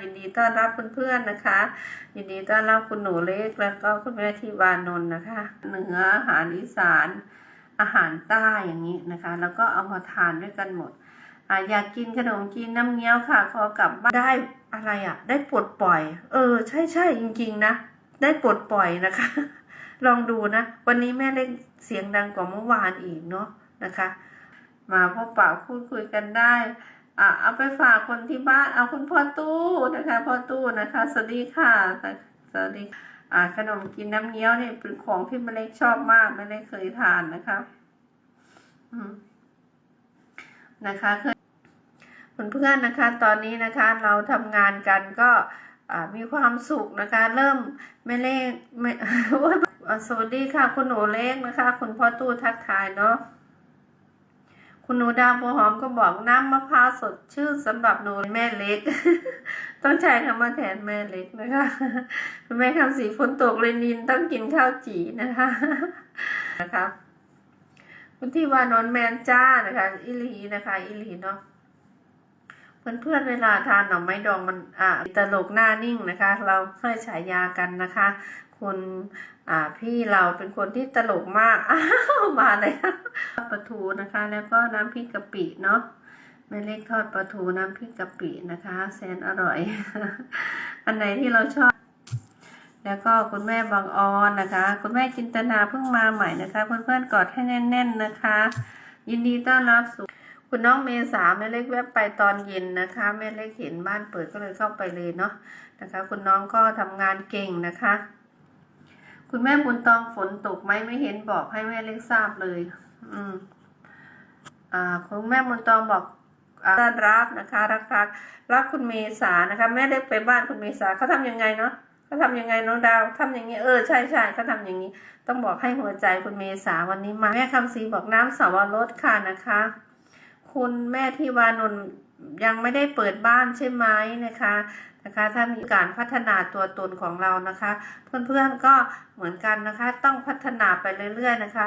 ยินดีต้อนรับเพื่อนๆนะคะ ยินดีต้อนรับคุณหนูเล็กแล้วก็คุณแม่ที่วานนท์นะคะ เหนืออาหารอีสานอาหารใต้อย่างนี้นะคะ แล้วก็เอามาทานด้วยกันหมดอะอยากกินขนมจีนน้ำเงี้ยวค่ะขอกลับบ้านได้อะไรอะ ได้ปลดปล่อย เออ ใช่ใช่จริงๆนะได้ปลดปล่อยนะคะ ลองดูนะ วันนี้แม่เล็กเสียงดังกว่าเมื่อวานอีกเนาะนะคะ มาพบปะพูดคุยกันได้ อะเอาไปฝากคนที่บ้านเอาคุณพ่อตู้นะคะพ่อตู้นะคะสวัสดีค่ะสวัสดีอ่าขนมกินน้ำเงี้ยวเนี่ยเป็นของที่แม่เล็กชอบมากแม่เล็กเคยทานนะคะนะคะเคยเพื่อนๆนะคะ ตอนนี้นะคะเราทำงานกันก็อ่ามีความสุขนะคะ เริ่มแม่เล็กไม่สวัสดีค่ะ คุณหนูเล็กนะคะ คุณพ่อตู้ทักทายเนาะ คุณหนูดาวบัวหอมก็บอกน้ำมะพร้าวสดชื่นสำหรับหนูแม่เล็ก ต้องใช้คำว่าแทนแม่เล็กนะคะคุณแม่คำสีฝนตกเลยนินต้องกินข้าวจีนะคะนะคะคุณที่ว่านอนแมนจ้านะคะอิลีนะคะอิลีเนาะ เพื่อนๆเวลาทานหน่อไม้ดองมันอ่าตลกหน้านิ่งนะคะ เราให้ฉายากันนะคะ คุณอ่าพี่เราเป็นคนที่ตลกมากอ้าวมาเลยปลาทูนะคะ แล้วก็น้ำพริกกะปิเนาะแม่เล็กทอดปลาทูน้ำพริกกะปินะคะ แสนอร่อย อันไหนที่เราชอบ แล้วก็คุณแม่บางออนนะคะ คุณแม่จินตนาเพิ่งมาใหม่นะคะ เพื่อนๆกอดให้แน่น ๆนะคะ ยินดีต้อนรับสู่ คุณน้องเมษาแม่เล็กแวบไปตอนเย็นนะคะแม่เล็กเห็นบ้านเปิดก็เลยเข้าไปเลยเนาะนะคะ คุณน้องก็ทำงานเก่งนะคะ คุณแม่บุญตองฝนตกไหมไม่เห็นบอกให้แม่เล็กทราบเลย อืมอ่าคุณแม่บุญตองบอกอ่าต้อนรับนะคะ รักรักรักคุณเมษานะคะแม่เล็กไปบ้านคุณเมษาเขาทำยังไงเนาะเขาทำยังไงน้องดาวทำอย่างนี้เออใช่ใช่เขาทำอย่างนี้ ต้องบอกให้หัวใจคุณเมษาวันนี้มาแม่คำศรีบอกน้ำสาวรสค่ะนะคะ คุณแม่ที่วานน์ยังไม่ได้เปิดบ้านใช่ไหมนะคะนะคะ ถ้ามีการพัฒนาตัวตนของเรานะคะ เพื่อนๆก็เหมือนกันนะคะ ต้องพัฒนาไปเรื่อย ๆ นะคะ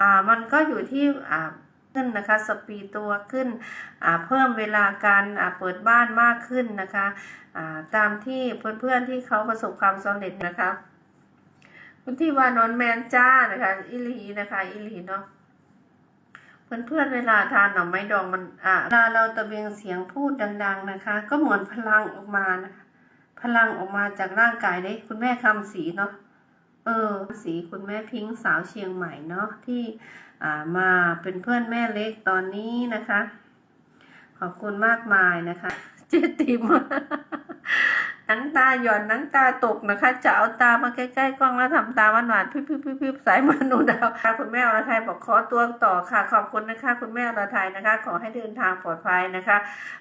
อ่ามันก็อยู่ที่อ่าขึ้นนะคะสปีดตัวขึ้นอ่าเพิ่มเวลาการอ่าเปิดบ้านมากขึ้นนะคะอ่าตามที่เพื่อนๆที่เขาประสบความสำเร็จนะคะคุณที่วานอนแมนจ้านะคะอิลีนะคะอิลีเนาะ เพื่อนๆเวลาทานหน่อไม้ดองมันอ่าเวลาเราตะเบียงเสียงพูดดัง ๆนะคะ ก็เหมือนพลังออกมานะคะพลังออกมาจากร่างกายได้คุณแม่คำสีเนาะเออสีคุณแม่พิงค์สาวเชียงใหม่เนาะที่อ่ามาเป็นเพื่อนแม่เล็กตอนนี้นะคะ ขอบคุณมากมายนะคะ เจติม หนังตาหย่อนหนังตาตกนะคะ จะเอาตามาใกล้ๆกล้องแล้วทำตาหวานๆพิบๆๆๆสายมันหนูดาวค่ะคุณแม่อรไทยบอกขอตัวต่อค่ะ ขอบคุณนะคะ คุณแม่อรไทยนะคะ ขอให้เดินทางปลอดภัยนะคะ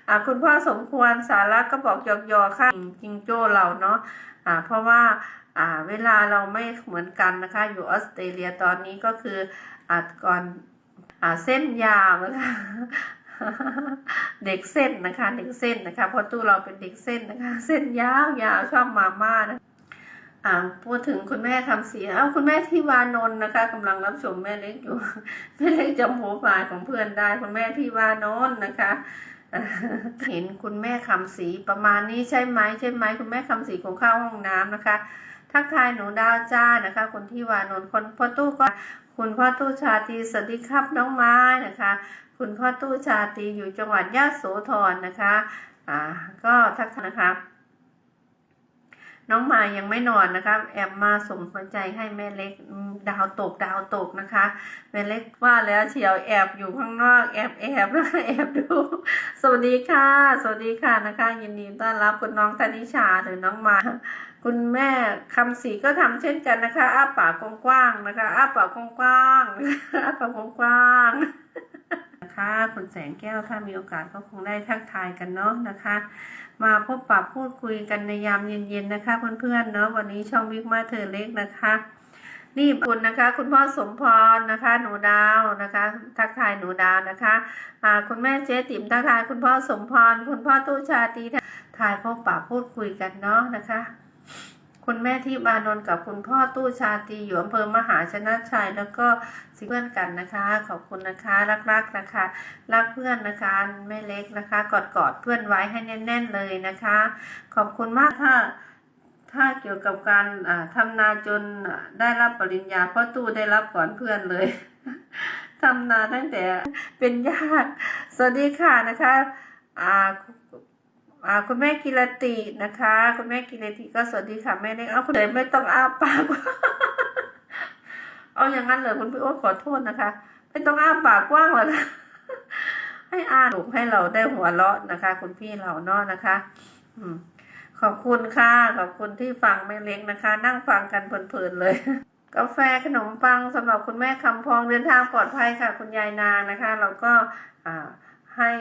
อ่าคุณพ่อสมควรสาระก็บอกยอกๆค่ะจริงโจ้เราเนาะอ่าเพราะว่าอ่าเวลาเราไม่เหมือนกันนะคะ อยู่ออสเตรเลียตอนนี้ก็คืออ่าก่อนอ่าเส้นยาวนะคะ เด็กเส้นนะคะ เด็กเส้นนะคะเพราะตู้เราเป็นเด็กเส้นนะคะ เส้นยาวยาวชอบมาม่านะอ่าพูดถึงคุณแม่คำศรีเอ้าคุณแม่ที่วานนนะคะกำลังรับชมแม่เล็กอยู่แม่เล็กจำหัวฝ่ายของเพื่อนได้คุณแม่ที่วานนนะคะเห็นคุณแม่คำศรีประมาณนี้ใช่ไหมใช่ไหมคุณแม่คำศรีคงข้าห้องน้ำนะคะ ทักทายหนูดาวจ้านะคะคุณที่วานนท์คนพ่อตู้ก็ คุณพ่อตู้ชาตรีสวัสดีครับน้องไม้นะคะ คุณพ่อตู้ชาตรีอยู่จังหวัดยะโสธรนะคะ อ่า ก็ทักทายนะคะ น้องมายังไม่นอนนะคะ แอบมาส่งหัวใจให้แม่เล็กดาวตกดาวตกนะคะ แม่เล็กว่าแล้วเชียวแอบอยู่ข้างนอกแอบแอบนะคะแอบดู สวัสดีค่ะ สวัสดีค่ะนะคะ ยินดีต้อนรับคุณน้องธนิชาหรือน้องมา คุณแม่คำศรีก็ทำเช่นกันนะคะ อ้าปากกว้างๆนะคะ อ้าปากกว้างๆอ้าปากกว้างๆ คะคุณแสงแก้วถ้ามีโอกาสก็คงได้ทักทายกันเนาะนะคะ มาพบปะพูดคุยกันในยามเย็นๆนะคะ เพื่อนๆเนาะวันนี้ช่องวิกมาเธอเล็กนะคะนี่คุณนะคะ คุณพ่อสมพรนะคะ หนูดาวนะคะ ทักทายหนูดาวนะคะอ่าคุณแม่เจ๊ติ๋มทักทายคุณพ่อสมพร คุณพ่อตู้ชาตีทักทายพบปะพูดคุยกันเนาะนะคะ คุณแม่ที่บานนท์กับคุณพ่อตู้ชาตีอยู่อำเภอมหาชนะชัยแล้วก็สิเพื่อนกันนะคะ ขอบคุณนะคะ รักๆนะคะ รักเพื่อนนะคะแม่เล็กนะคะกอดกอดๆเพื่อนไว้ให้แน่น ๆเลยนะคะ ขอบคุณมากถ้าถ้าเกี่ยวกับการอ่าทำนาจนได้รับปริญญาพ่อตู้ได้รับก่อนเพื่อนเลยทำนาตั้งแต่เป็นญาติสวัสดีค่ะนะคะอ่า อ่าคุณแม่กิรตินะคะ คุณแม่กิรติก็สวัสดีค่ะแม่เล็กเอาคุณเดยไม่ต้องอ้าปากเอาอย่างนั้นเลยคุณพี่โอ๊ตขอโทษนะคะไม่ต้องอ้าปากกว้างหรอกคะให้อ่านถูกให้เราได้หัวเราะนะคะ คุณพี่เราเนาะนะคะ อืม ขอบคุณค่ะขอบคุณที่ฟังแม่เล็กนะคะ นั่งฟังกันเพลินๆเลย กาแฟขนมปังสำหรับคุณแม่คำพองเดินทางปลอดภัยค่ะ คุณยายนางนะคะ เราก็อ่าให้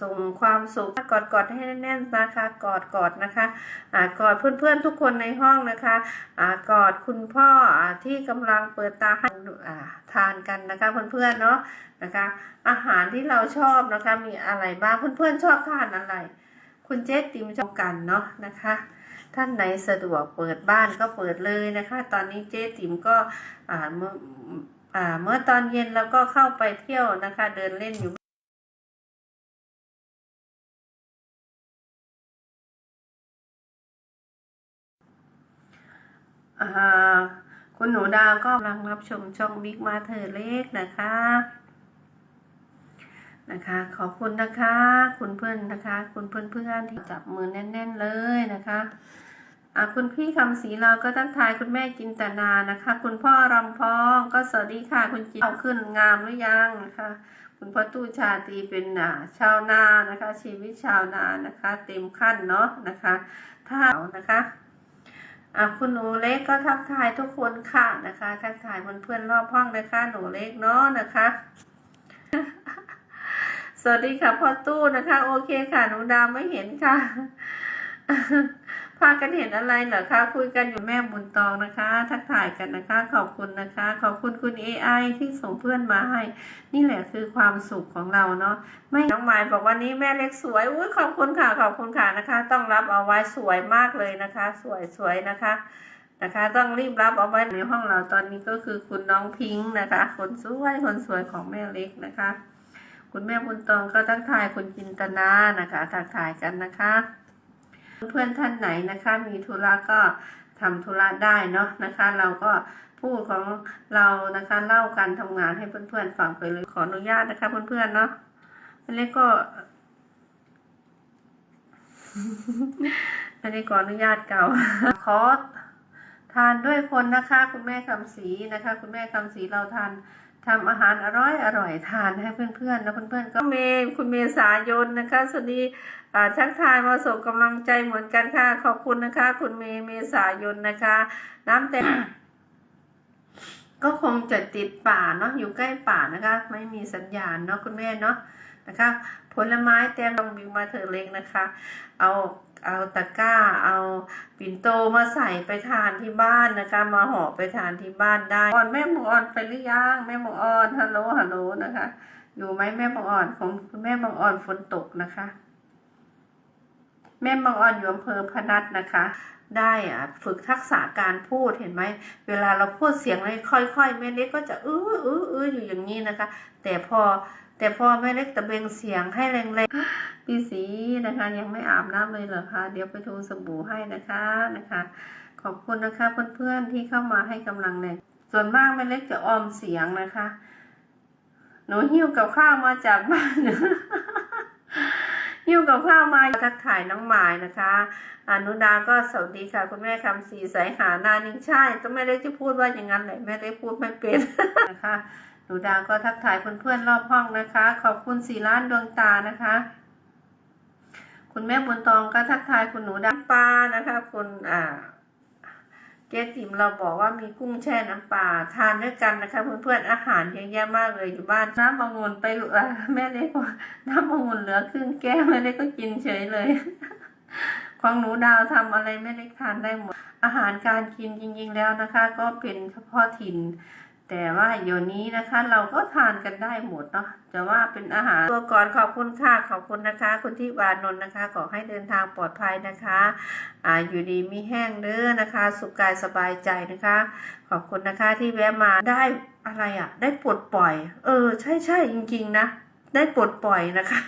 ส่งความสุขกอดกอดให้แน่นๆนะคะ กอดกอดนะคะอ่ากอดเพื่อนๆทุกคนในห้องนะคะอ่ากอดคุณพ่ออ่าที่กำลังเปิดตาให้อ่าทานกันนะคะเพื่อนๆเนาะนะคะ อาหารที่เราชอบนะคะมีอะไรบ้างเพื่อนๆชอบทานอะไร คุณเจ๊ติมชอบกันเนาะนะคะท่านไหนสะดวกเปิดบ้านก็เปิดเลยนะคะ ตอนนี้เจ๊ติ๋มก็อ่าเมื่ออ่าเมื่อตอนเย็นแล้วก็เข้าไปเที่ยวนะคะ เดินเล่นอยู่ คุณหนูดาวก็กำลังรับชมช่องบิ๊กมาเธอเล็กนะคะ นะคะ ขอบคุณนะคะ คุณเพื่อนนะคะ คุณเพื่อนเพื่อนที่จับมือแน่น ๆเลยนะคะอะคุณพี่คำศรีเราก็ทักทายคุณแม่จินตนานะคะ คุณพ่อรำพองก็สวัสดีค่ะ คุณจิเอาขึ้นงามหรือยังนะคะ คุณพ่อตู้ชาตีเป็นอ่าชาวนานะคะ ชีวิตชาวนานะคะ เต็มขั้นเนาะนะคะ ถ้านะคะ อะคุณหนูเล็กก็ทักทายทุกคนค่ะนะคะ ทักทายเพื่อนๆรอบห้องนะคะ หนูเล็กเนาะนะคะ สวัสดีค่ะพ่อตู้นะคะ โอเคค่ะหนูดาวไม่เห็นค่ะ พากันเห็นอะไรเหรอคะ คุยกันอยู่แม่บุญตองนะคะ ทักทายกันนะคะ ขอบคุณนะคะ ขอบคุณคุณ AI ที่ส่งเพื่อนมาให้ นี่แหละคือความสุขของเราเนาะ ไม่น้องไม้บอกวันนี้แม่เล็กสวย อุ้ยขอบคุณค่ะ ขอบคุณค่ะนะคะ ต้องรับเอาไว้สวยมากเลยนะคะ สวยสวยนะคะนะคะ ต้องรีบรับเอาไว้ในห้องเราตอนนี้ก็คือคุณน้องพิงค์นะคะ คนสวยคนสวยของแม่เล็กนะคะ คุณแม่บุญตองก็ทักทายคุณจินตนานะคะ ทักทายกันนะคะ เพื่อนท่านไหนนะคะมีธุระก็ทำธุระได้เนาะนะคะ เราก็พูดของเรานะคะเล่าการทำงานให้เพื่อนๆฟังไปเลยขออนุญาตนะคะ เพื่อนๆเนาะอันนี้ก็อันนี้ขออนุญาตเก่าขอทานด้วยคนนะคะ คุณแม่คำศรีนะคะ คุณแม่คำศรีเราทาน ทำอาหารอร่อยอร่อยทานให้เพื่อนๆนะเพื่อนๆก็เมย์คุณเมษายนนะคะสวัสดีทักทายมาส่งกำลังใจเหมือนกันค่ะ ขอบคุณนะคะ คุณเมย์เมษายนนะคะ น้ำเต็มก็คงจะติดป่าเนาะอยู่ใกล้ป่านะคะ ไม่มีสัญญาณเนาะคุณแม่เนาะนะคะ ผลไม้เต็มลองบิวมาเถอะเล็กนะคะ เอา เอาตะกร้า เอาปิ่นโตมาใส่ไปทานที่บ้านนะคะ มาห่อไปทานที่บ้านได้อ่อนแม่หมูอ่อนไปหรือยังแม่หมูอ่อนฮัลโหลฮัลโหลนะคะ อยู่ไหมแม่บางอ่อนของคุณแม่บางอ่อนฝนตกนะคะ แม่บางอ่อนอยู่อำเภอพนัสนะคะ ได้อะฝึกทักษะการพูดเห็นไหมเวลาเราพูดเสียงเลยค่อยๆแม่เล็กก็จะอื้ออื้ออื้ออยู่อย่างนี้นะคะ แต่พอ แต่พอแม่เล็กตะเบงเสียงให้แรงๆพี่สีนะคะ ยังไม่อาบน้ำเลยเหรอคะ เดี๋ยวไปทูสบู่ให้นะคะนะคะ ขอบคุณนะคะเพื่อนๆที่เข้ามาให้กำลังแรงส่วนมากแม่เล็กจะออมเสียงนะคะ หนูหิ้วกับข้าวมาจากบ้านหิ้วกับข้าวมาทักถ่ายน้องหมายนะคะอนุดาก็สวัสดีค่ะคุณแม่คำศรีสายหานานิ่งใช่ก็ไม่ได้จะพูดว่าอย่างนั้นเลยแม่ได้พูดไม่เป็นนะคะ หนูดาวก็ทักทายเพื่อนๆรอบห้องนะคะ ขอบคุณสีล้านดวงตานะคะ คุณแม่บุญตองก็ทักทายคุณหนูดาวปลานะคะ คุณอ่าเจ๊ติ๋มเราบอกว่ามีกุ้งแช่น้ำปลาทานด้วยกันนะคะ เพื่อนๆอาหารเยอะแยะมากเลยอยู่บ้านน้ำองุ่นไปเหลือแม่เล็กน้ำองุ่นเหลือครึ่งแก้วแม่เล็กก็กินเฉยเลยของหนูดาวทำอะไรแม่เล็กทานได้หมดอาหารการกินจริงๆแล้วนะคะ ก็เป็นเฉพาะถิ่น แต่ว่าเดี๋ยวนี้นะคะ เราก็ทานกันได้หมดเนาะแต่ว่าเป็นอาหารตัวก่อนขอบคุณค่ะขอบคุณนะคะ คุณที่วานนท์นะคะ ขอให้เดินทางปลอดภัยนะคะอ่าอยู่ดีมีแห้งเด้อนะคะ สุขกายสบายใจนะคะ ขอบคุณนะคะที่แวะมาได้อะไรอะ่ะ ได้ปลดปล่อย เออ ใช่ใช่จริง ๆ นะ ได้ปลดปล่อยนะคะ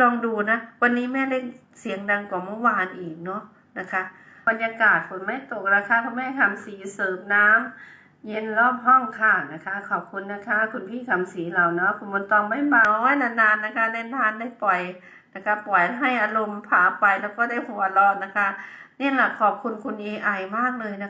ลองดูนะ วันนี้แม่เล่นเสียงดังกว่าเมื่อวานอีกเนาะนะคะ บรรยากาศฝนไม่ตกนะคะพราะแม่ทำสีเสิร์ฟน้ำ เย็นรอบห้องค่ะนะคะ ขอบคุณนะคะ คุณพี่คำศรีเราเนาะคุณบนตองไม่เบาไว้นานๆนะคะได้ทานได้ปล่อยนะคะ ปล่อยให้อารมณ์ผาไปแล้วก็ได้หัวรอดนะคะ นี่แหละขอบคุณคุณ AI มากเลยนะคะ